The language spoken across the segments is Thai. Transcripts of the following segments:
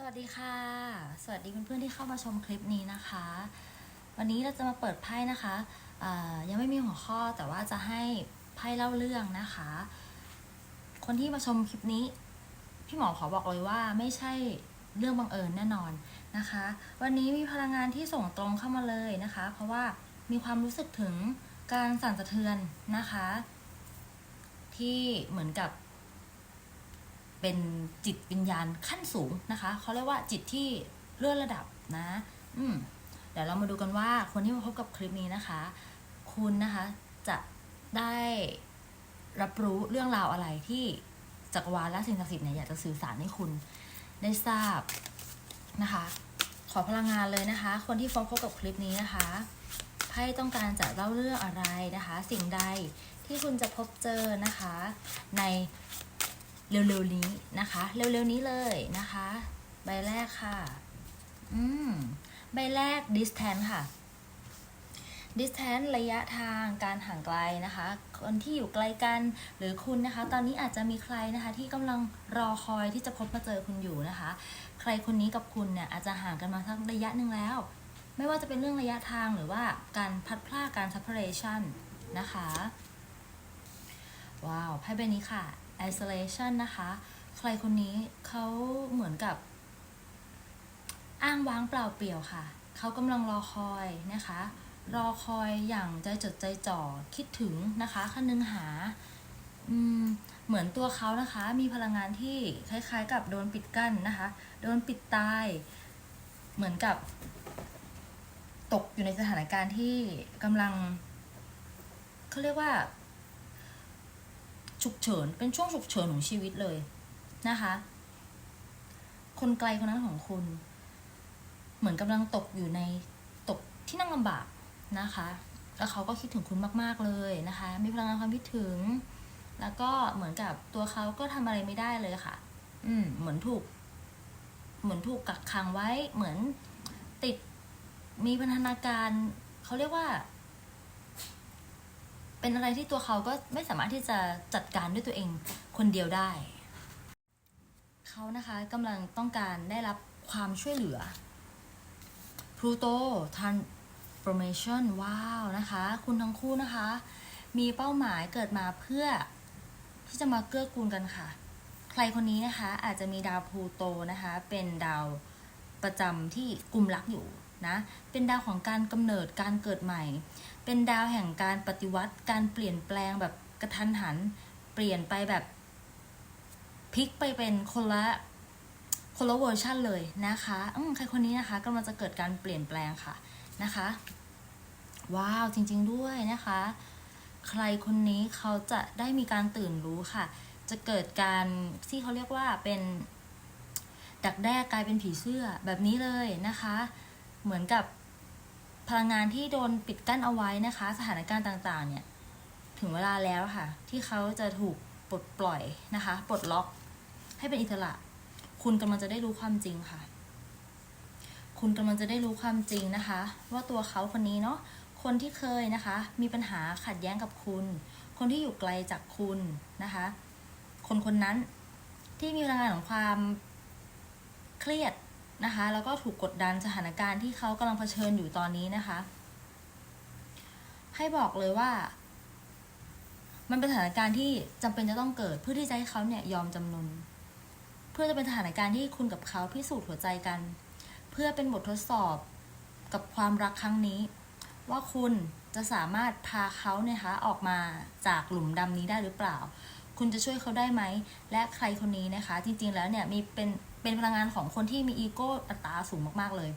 สวัสดีค่ะ สวัสดีเพื่อนๆที่เข้ามาชมคลิปนี้นะคะ วันนี้เราจะมาเปิดไพ่นะคะยังไม่มีหัวข้อแต่ว่าจะให้ไพ่เล่าเรื่องนะคะ คนที่มาชมคลิปนี้ พี่หมอขอบอกเลยว่าไม่ใช่เรื่องบังเอิญแน่นอนนะคะ วันนี้มีพลังงานที่ส่งตรงเข้ามาเลยนะคะ เพราะว่ามีความรู้สึกถึงการสั่นสะเทือนนะคะ ที่เหมือนกับ เป็นจิตวิญญาณขั้นสูงนะคะเขาเรียกว่าจิตที่เลื่อนระดับนะ อืมเดี๋ยวเรามาดูกันว่าคนที่มาพบกับคลิปนี้นะคะ คุณนะคะจะได้รับรู้เรื่องราวอะไรที่จักรวาลและสิ่งศักดิ์สิทธิ์เนี่ยอยากจะสื่อสารให้คุณได้ทราบนะคะ ขอพลังงานเลยนะคะ คนที่ฟ้องพบกับคลิปนี้นะคะไพ่ต้องการจะเล่าเรื่องอะไรนะคะ สิ่งใดที่คุณจะพบเจอนะคะ ใน เร็วๆนี้นะคะ เร็วๆนี้เลยนะคะ ใบแรกค่ะ อืม ใบแรก distance ค่ะ distance ระยะทางการห่างไกลนะคะ คนที่อยู่ไกลกันหรือคุณนะคะ ตอนนี้อาจจะมีใครนะคะ ที่กำลังรอคอยที่จะพบมาเจอคุณอยู่นะคะ ใครคนนี้กับคุณเนี่ยอาจจะห่างกันมาสักระยะหนึ่งแล้ว ไม่ว่าจะเป็นเรื่องระยะทางหรือว่าการพัดพลากการ separation นะคะ ว้าวไพ่ใบนี้ค่ะ isolation นะคะ ใครคนนี้เขาเหมือนกับ อ้างว้างเปล่าเปลี่ยวค่ะ เขากำลังรอคอยนะคะ รอคอยอย่างใจจดใจจ่อ คิดถึงนะคะคันนึงหา อืมเหมือนตัวเขานะคะ มีพลังงานที่คล้าย ๆ กับโดนปิดกั้นนะคะ โดนปิดตาย เหมือนกับ ตกอยู่ในสถานการณ์ที่กำลังเขาเรียกว่า ฉุกเฉิน เป็นช่วงฉุกเฉินของชีวิตเลยนะคะ คนไกลคนนั้นของคุณ เหมือนกำลังตกอยู่ในตกที่นั่งลำบากนะคะ แล้วเขาก็คิดถึงคุณมาก ๆเลยนะคะ มีพลังงานความคิดถึง แล้วก็เหมือนกับตัวเขาก็ทำอะไรไม่ได้เลยค่ะ อืม เหมือนถูก เหมือนถูกกักขังไว้ เหมือนติดมีพันธนาการเขาเรียกว่า เป็นอะไรที่ตัวเขาก็ไม่สามารถที่จะจัดการด้วยตัวเองคนเดียวได้ เขานะคะกำลังต้องการได้รับความช่วยเหลือ Pluto Transformation ว้าวนะคะ คุณทั้งคู่นะคะ มีเป้าหมายเกิดมาเพื่อที่จะมาเกื้อกูลกันค่ะ ใครคนนี้นะคะอาจจะมีดาวพลูโตนะคะ เป็นดาวประจำที่กลุ่มรักอยู่ นะ เป็นดาวของการกำเนิดการเกิดใหม่ เป็นดาวแห่งการปฏิวัติ การเปลี่ยนแปลงแบบกระทันหัน เปลี่ยนไปแบบพลิกไปเป็นคนละคนละเวอร์ชันเลยนะคะอืมใครคนนี้นะคะกำลังจะเกิดการเปลี่ยนแปลงค่ะนะคะ ว้าวจริง ๆด้วยนะคะ ใครคนนี้เขาจะได้มีการตื่นรู้ค่ะ จะเกิดการที่เขาเรียกว่าเป็นดักแด้กลายเป็นผีเสื้อแบบนี้เลยนะคะ เหมือนกับพลังงานที่โดนปิดกั้นเอาไว้นะคะ สถานการณ์ต่างๆ เนี่ย ถึงเวลาแล้วค่ะ ที่เขาจะถูกปลดปล่อยนะคะปลดล็อก ให้เป็นอิสระ คุณกำลังจะได้รู้ความจริงค่ะ คุณกำลังจะได้รู้ความจริงนะคะ ว่าตัวเขาคนนี้เนาะคนที่เคยนะคะ มีปัญหาขัดแย้งกับคุณ คนที่อยู่ไกลจากคุณนะคะ คนคนนั้นที่มีพลังงานของความเครียด นะคะ แล้วก็ถูกกดดันสถานการณ์ที่เขากำลังเผชิญอยู่ตอนนี้นะคะ ให้บอกเลยว่า มันเป็นสถานการณ์ที่จำเป็นจะต้องเกิดเพื่อที่จะให้เขาเนี่ยยอมจำนนเพื่อจะเป็นสถานการณ์ที่คุณกับเขาพิสูจน์หัวใจกัน เพื่อเป็นบททดสอบกับความรักครั้งนี้ ว่าคุณจะสามารถพาเขาเนี่ยคะออกมาจากหลุมดำนี้ได้หรือเปล่า คุณจะช่วยเขาได้ไหม และใครคนนี้นะคะ จริงๆแล้วเนี่ยมีเป็น เป็นพลังงานของคนที่มีอีโก้อัตราสูงมากๆเลย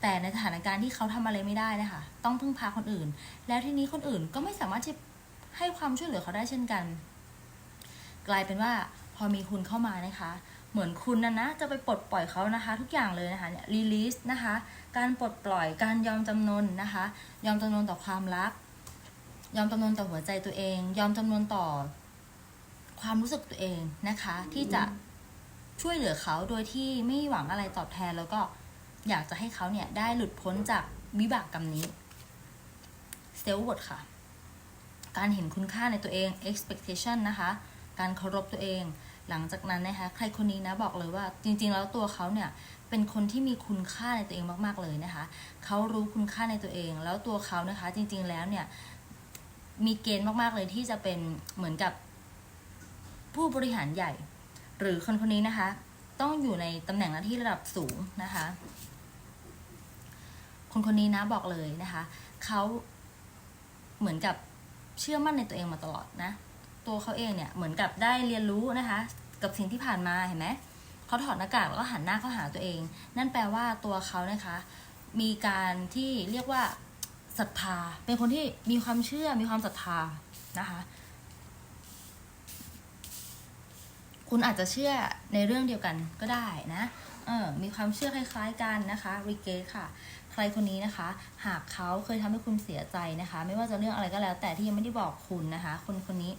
แต่ในสถานการณ์ที่เขาทำอะไรไม่ได้นะคะต้องพึ่งพาคนอื่น แล้วทีนี้คนอื่นก็ไม่สามารถที่ให้ความช่วยเหลือเขาได้เช่นกัน กลายเป็นว่าพอมีคุณเข้ามานะคะ เหมือนคุณนะนะจะไปปลดปล่อยเขานะคะ ทุกอย่างเลยนะคะเนี่ยรีลิสนะคะ การปลดปล่อยการยอมจำนนนะคะ ยอมจำนนต่อความรัก ยอมจำนนต่อหัวใจตัวเอง ยอมจำนนต่อความรู้สึกตัวเองนะคะ ที่จะ ช่วยเหลือเขาโดยที่ไม่หวังอะไรตอบแทนแล้วก็อยากจะให้เขาเนี่ยได้หลุดพ้นจากวิบากกรรมนี้เซลล์วดค่ะ การเห็นคุณค่าในตัวเอง expectation นะคะ การเคารพตัวเอง หลังจากนั้นนะคะ ใครคนนี้นะบอกเลยว่า จริงๆ แล้วตัวเขาเนี่ยเป็นคนที่มีคุณค่าในตัวเองมากๆเลยนะคะ เขารู้คุณค่าในตัวเอง แล้วตัวเขานะคะ จริงๆ แล้วเนี่ยมีเกณฑ์มากๆเลยที่จะเป็นเหมือนกับผู้บริหารใหญ่ หรือคนคนนี้นะคะ ต้องอยู่ในตำแหน่งหน้าที่ระดับสูงนะคะ คนคนนี้นะบอกเลยนะคะเขาเหมือนกับเชื่อมั่นในตัวเองมาตลอดนะ ตัวเขาเองเนี่ยเหมือนกับได้เรียนรู้นะคะ กับสิ่งที่ผ่านมาเห็นไหมเขาถอดหน้ากากแล้วก็หันหน้าเข้าหาตัวเอง นั่นแปลว่าตัวเขานะคะ มีการที่เรียกว่าศรัทธา เป็นคนที่มีความเชื่อมีความศรัทธานะคะ คุณอาจจะเชื่อในเรื่องเดียวกันก็ได้นะเออมีความเชื่อคล้าย ๆ กันนะคะรีเกตค่ะ ใครคนนี้นะคะ หากเขาเคยทำให้คุณเสียใจนะคะ ไม่ว่าจะเรื่องอะไรก็แล้ว แต่ที่ยังไม่ได้บอกคุณนะคะ คนคนนี้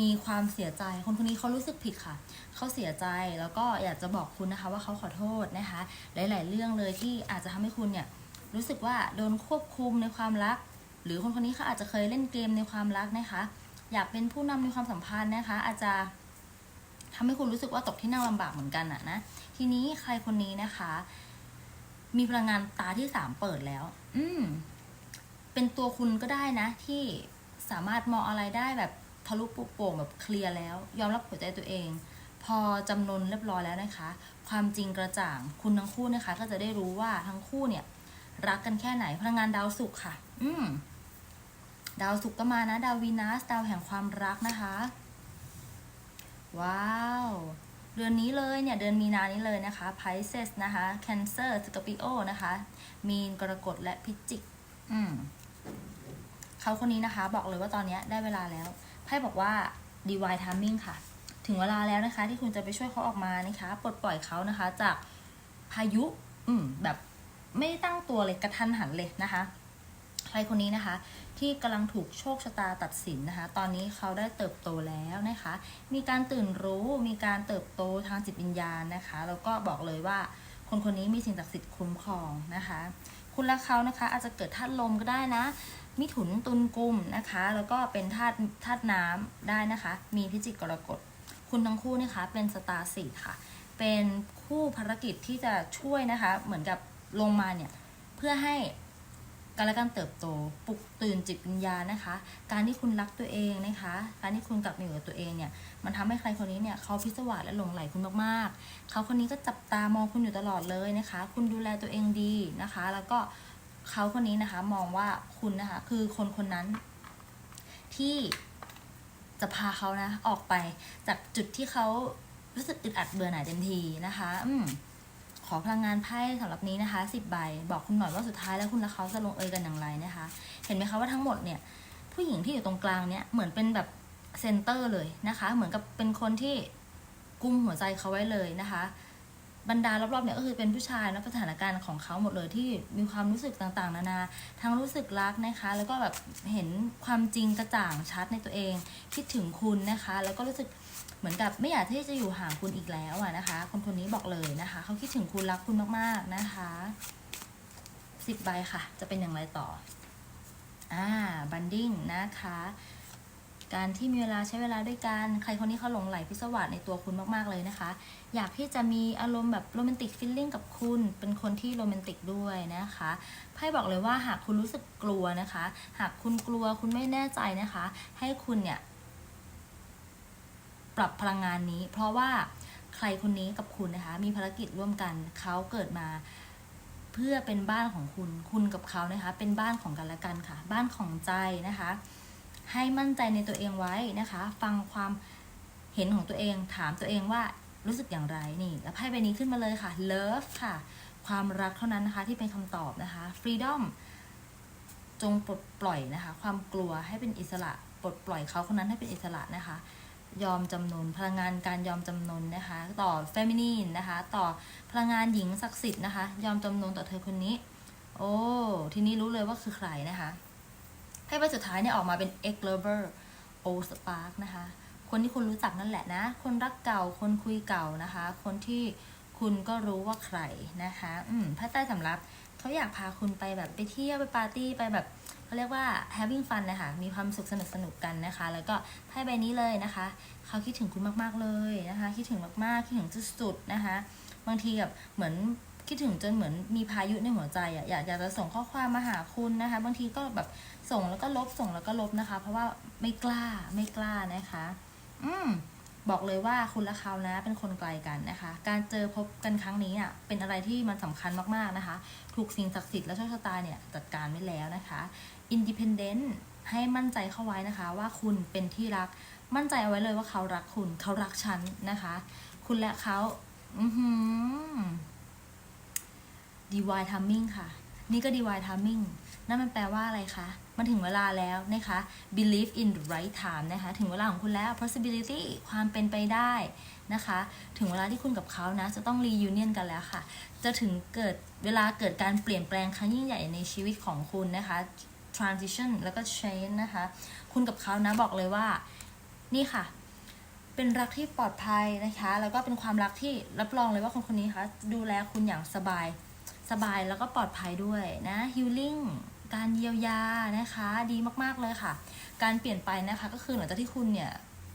มีความเสียใจ คนคนนี้เขารู้สึกผิดค่ะ เขาเสียใจแล้วก็อยากจะบอกคุณนะคะ ว่าเขาขอโทษนะคะ หลาย ๆ เรื่องเลยที่อาจจะทำให้คุณเนี่ยรู้สึกว่าโดนควบคุมในความรัก หรือคนคนนี้เขาอาจจะเคยเล่นเกมในความรักนะคะ อยากเป็นผู้นำในความสัมพันธ์นะคะ อาจจะ ทำให้คุณรู้สึกว่าตกที่นั่งลำบากเหมือนกันอะนะ ทีนี้ใครคนนี้นะคะ มีพลังงานตาที่สามเปิดแล้ว อืม เป็นตัวคุณก็ได้นะ ที่สามารถมองอะไรได้แบบทะลุปุโป่งแบบเคลียร์แล้ว ยอมรับหัวใจตัวเอง พอจำนวนเรียบร้อยแล้วนะคะ ความจริงกระจ่างคุณทั้งคู่นะคะ ก็จะได้รู้ว่าทั้งคู่เนี่ย รักกันแค่ไหนพลังงานดาวศุกร์ค่ะ อืมดาวศุกร์ก็มานะ ดาววีนัสดาวแห่งความรักนะคะ ว้าว เดือนนี้เลยเนี่ย เดือนมีนานี้เลยนะคะ Pisces นะคะ Cancer Scorpio นะคะ มีนกรกฎและพิจิก อืมเขาคนนี้นะคะ บอกเลยว่าตอนนี้ได้เวลาแล้ว ไพ่บอกว่า divine timing ค่ะ ถึงเวลาแล้วนะคะ ที่คุณจะไปช่วยเขาออกมานะคะ ปลดปล่อยเขานะคะ จากพายุ อืม แบบไม่ได้ตั้งตัวเลยกระทันหันเลยนะคะ ใครคนนี้นะคะ ที่กำลังถูกโชคชะตาตัดสินนะคะ ตอนนี้เขาได้เติบโตแล้วนะคะ มีการตื่นรู้มีการเติบโตทางจิตวิญญาณนะคะแล้วก็บอกเลยว่าคนคนนี้มีสิ่งศักดิ์สิทธิ์คุ้มครองนะคะ คุณและเขานะคะอาจจะเกิดธาตุลมก็ได้นะ มิถุนตุลกุมนะคะ แล้วก็เป็นธาตุธาตุน้ำได้นะคะ มีพิจิกกรกฎคุณทั้งคู่นะคะเป็นสตาร์สีค่ะ เป็นคู่ภารกิจที่จะช่วยนะคะ เหมือนกับลงมาเนี่ยเพื่อให้ การและการเติบโตปลุกตื่นจิตวิญญาณนะคะ การที่คุณรักตัวเองนะคะ การที่คุณกลับมาอยู่กับตัวเองเนี่ยมันทำให้ใครคนนี้เนี่ยเขาพิศวาสและหลงไหลคุณมากๆ เขาคนนี้ก็จับตามองคุณอยู่ตลอดเลยนะคะ คุณดูแลตัวเองดีนะคะ แล้วก็เขาคนนี้นะคะมองว่าคุณนะคะคือคนคนนั้นที่จะพาเขานะออกไปจากจุดที่เขารู้สึกอึดอัดเบื่อหน่ายเต็มทีนะคะ อืม ขอพลังงานไพ่สำหรับนี้นะคะสิบใบบอกคุณหน่อยว่าสุดท้ายแล้วคุณและเขาจะลงเอยกันอย่างไรนะคะ เห็นไหมคะว่าทั้งหมดเนี่ยผู้หญิงที่อยู่ตรงกลางเนี่ยเหมือนเป็นแบบเซนเตอร์เลยนะคะ เหมือนกับเป็นคนที่กุมหัวใจเขาไว้เลยนะคะบรรดารอบๆเนี่ยก็คือเป็นผู้ชายและสถานการณ์ของเขาหมดเลยที่มีความรู้สึกต่างๆ นานา ทั้งรู้สึกรักนะคะ แล้วก็แบบเห็นความจริงกระจ่างชัดในตัวเอง คิดถึงคุณนะคะ แล้วก็รู้สึก เหมือนกับไม่อยากที่จะอยู่ห่างคุณอีกแล้วอะนะคะ คนคนนี้บอกเลยนะคะ เขาคิดถึงคุณรักคุณมากๆนะคะสิบใบค่ะ จะเป็นอย่างไรต่อ อ่า บันดิ้งนะคะ การที่มีเวลาใช้เวลาด้วยกัน ใครคนนี้เขาหลงไหลพิศวาสในตัวคุณมากๆเลยนะคะ อยากที่จะมีอารมณ์แบบโรแมนติกฟิลลิ่งกับคุณ เป็นคนที่โรแมนติกด้วยนะคะ ไพ่บอกเลยว่าหากคุณรู้สึกกลัวนะคะ หากคุณกลัวคุณไม่แน่ใจนะคะ ให้คุณเนี่ย ปรับพลังงานนี้ เพราะว่าใครคนนี้กับคุณนะคะ มีภารกิจร่วมกันเขาเกิดมาเพื่อเป็นบ้านของคุณ คุณกับเขานะคะ เป็นบ้านของกันและกันค่ะ บ้านของใจนะคะ ให้มั่นใจในตัวเองไว้นะคะ ฟังความเห็นของตัวเอง ถามตัวเองว่ารู้สึกอย่างไรนี่ แล้วไพ่ใบนี้ขึ้นมาเลยค่ะ love ค่ะ ความรักเท่านั้นนะคะที่เป็นคำตอบนะคะ freedom จงปลดปล่อยนะคะ ความกลัวให้เป็นอิสระ ปลดปล่อยเขาคนนั้นให้เป็นอิสระนะคะ ยอมจำนนพลังงานการยอมจำนนนะคะ ต่อเฟมินีนนะคะ ต่อพลังงานหญิงศักดิ์สิทธิ์นะคะ ยอมจำนนต่อเธอคนนี้ โอ้ทีนี้รู้เลยว่าคือใครนะคะไพ่ใบสุดท้ายเนี่ยออกมาเป็น X lover O spark นะคะ คนที่คุณรู้จักนั่นแหละนะ คนรักเก่า คนคุยเก่านะคะ คนที่คุณก็รู้ว่าใครนะคะ อืมไพ่ใต้สำรับเขาอยากพาคุณไปแบบไปเที่ยวไปปาร์ตี้ไปแบบ เขาเรียกว่า having fun นะคะมีความสุขสนุกสนุกกันนะคะ แล้วก็ไพ่ใบนี้เลยนะคะ เขาคิดถึงคุณมากๆเลยนะคะ คิดถึงมากๆ คิดถึงสุดๆนะคะ บางทีแบบเหมือนคิดถึงจนเหมือนมีพายุในหัวใจอะอยากอยากจะส่งข้อความมาหาคุณนะคะ บางทีก็แบบส่งแล้วก็ลบส่งแล้วก็ลบนะคะ เพราะว่าไม่กล้าไม่กล้านะคะ อืม บอกเลยว่าคุณและเขานะเป็นคนไกลกันนะคะ การเจอพบกันครั้งนี้อะเป็นอะไรที่มันสำคัญมากๆนะคะ ถูกสิ่งศักดิ์สิทธิ์และโชคชะตาเนี่ยจัดการไว้แล้วนะคะ independent ให้มั่นใจเข้าไว้นะคะ ว่าคุณเป็นที่รักมั่นใจเอาไว้เลยว่าเขารักคุณเขารักฉันนะคะ คุณและเขาอือหือ divine timing ค่ะ นี่ก็ divine timing นั่นมันแปลว่าอะไรคะ มันถึงเวลาแล้วนะคะ believe in the right time นะคะ ถึงเวลาของคุณแล้ว possibility ความเป็นไปได้นะคะ ถึงเวลาที่คุณกับเขานะ จะต้อง reunion กันแล้วค่ะ จะถึงเกิดเวลาเกิดการเปลี่ยนแปลงครั้งยิ่งใหญ่ในชีวิตของคุณนะคะ transition แล้วก็ change นะคะ คุณกับเขานะบอกเลยว่า นี่ค่ะ เป็นรักที่ปลอดภัยนะคะ แล้วก็เป็นความรักที่รับรองเลยว่าคนคนนี้คะดูแลคุณอย่างสบาย สบายแล้วก็ปลอดภัยด้วยนะ healing การเยียวยานะคะดีมากๆเลยค่ะ การเปลี่ยนไปนะคะก็คือหลังจากที่คุณเนี่ย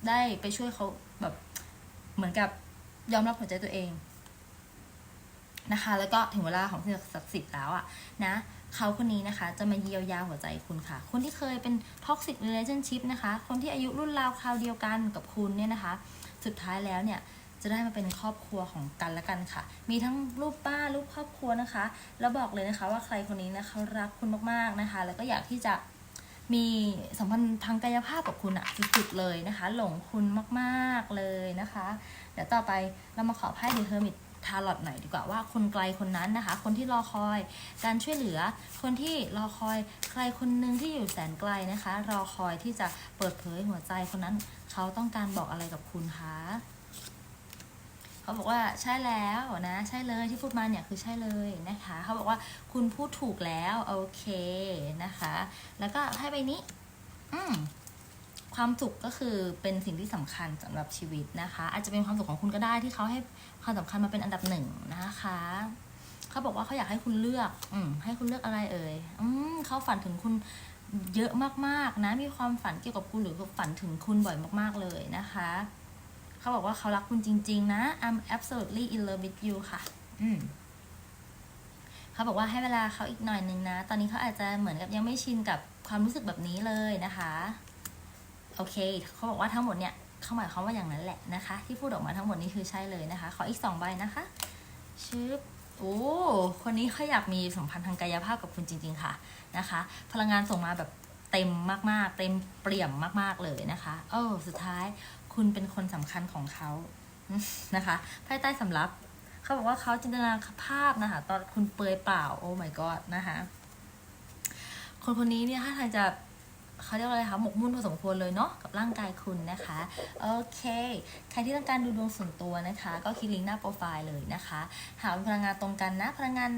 ได้ไปช่วยเขาแบบเหมือนกับยอมรับหัวใจตัวเองนะคะ แล้วก็ถึงเวลาของสิ่ศักดิ์สิทธิ์แล้วอะนะเขาคนนี้นะคะ จะมาเยียวยาหัวใจคุณค่ะ คนที่เคยเป็น toxic relationship นะคะ คนที่อายุรุ่นราวคราวเดียวกันกับคุณเนี่ยนะคะ สุดท้ายแล้วเนี่ย จะได้มาเป็นครอบครัวของกันและกันค่ะ มีทั้งรูปป้ารูปครอบครัวนะคะ แล้วบอกเลยนะคะว่าใครคนนี้นะเขารักคุณมากๆนะคะ แล้วก็อยากที่จะมีสัมพันธ์ทางกายภาพกับคุณอะสุดๆเลยนะคะ หลงคุณมากๆเลยนะคะ เดี๋ยวต่อไปเรามาขอไพ่เดอะเฮอร์มิตทาร์ลอตหน่อยดีกว่าว่าคนไกลคนนั้นนะคะ คนที่รอคอยการช่วยเหลือ คนที่รอคอยใครคนหนึ่งที่อยู่แสนไกลนะคะ รอคอยที่จะเปิดเผยหัวใจคนนั้น เขาต้องการบอกอะไรกับคุณคะ เขาบอกว่าใช่แล้วนะ ใช่เลยที่พูดมาเนี่ยคือใช่เลยนะคะ เขาบอกว่าคุณพูดถูกแล้วโอเคนะคะ แล้วก็ให้ใบนี้ อืมความสุขก็คือเป็นสิ่งที่สำคัญสำหรับชีวิตนะคะ อาจจะเป็นความสุขของคุณก็ได้ที่เขาให้ความสำคัญมาเป็นอันดับหนึ่งนะคะเขาบอกว่าเขาอยากให้คุณเลือก อืมให้คุณเลือกอะไรเอ่ยอืมเขาฝันถึงคุณเยอะมากๆนะ มีความฝันเกี่ยวกับคุณหรือฝันถึงคุณบ่อยมาก ๆเลยนะคะ เขาบอกว่าเขารักคุณจริง ๆ นะ I'm absolutely in love with you ค่ะ อืมเขาบอกว่าให้เวลาเขาอีกหน่อยนึงนะ ตอนนี้เขาอาจจะเหมือนกับยังไม่ชินกับความรู้สึกแบบนี้เลยนะคะ โอเค เขาบอกว่าทั้งหมดเนี่ยเขาหมายความว่าอย่างนั้นแหละนะคะ ที่พูดออกมาทั้งหมดนี้คือใช่เลยนะคะ ขออีกสองใบนะคะชึบโอ้คนนี้เขาอยากมีสัมพันธ์ทางกายภาพกับคุณจริง ๆ ค่ะนะคะ พลังงานส่งมาแบบเต็มมากๆ เต็มเปี่ยมมาก ๆ เลยนะคะ เออสุดท้าย คุณเป็นคนสำคัญของเขานะคะไพ่ใต้สำรับเขาบอกว่าเขาจินตนาภาพนะคะ ตอนคุณเปลือยเปล่า โอ้ my god นะคะ คนคนนี้เนี่ยถ้าทางจะเขาเรียกว่าอะไรคะหมกมุ่นพอสมควรเลยเนาะกับร่างกายคุณนะคะ โอเค ใครที่ต้องการดูดวงส่วนตัวนะคะ ก็คลิกลิงก์หน้าโปรไฟล์เลยนะคะ หาพลังงานตรงกันนะพลังงาน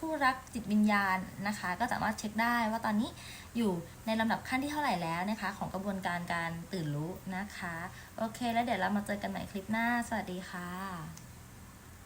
คู่รักจิตวิญญาณนะคะ ก็สามารถเช็คได้ว่าตอนนี้อยู่ในลำดับขั้นที่เท่าไหร่แล้วนะคะ ของกระบวนการการตื่นรู้นะคะ โอเค แล้วเดี๋ยวเรามาเจอกันใหม่คลิปหน้า สวัสดีค่ะ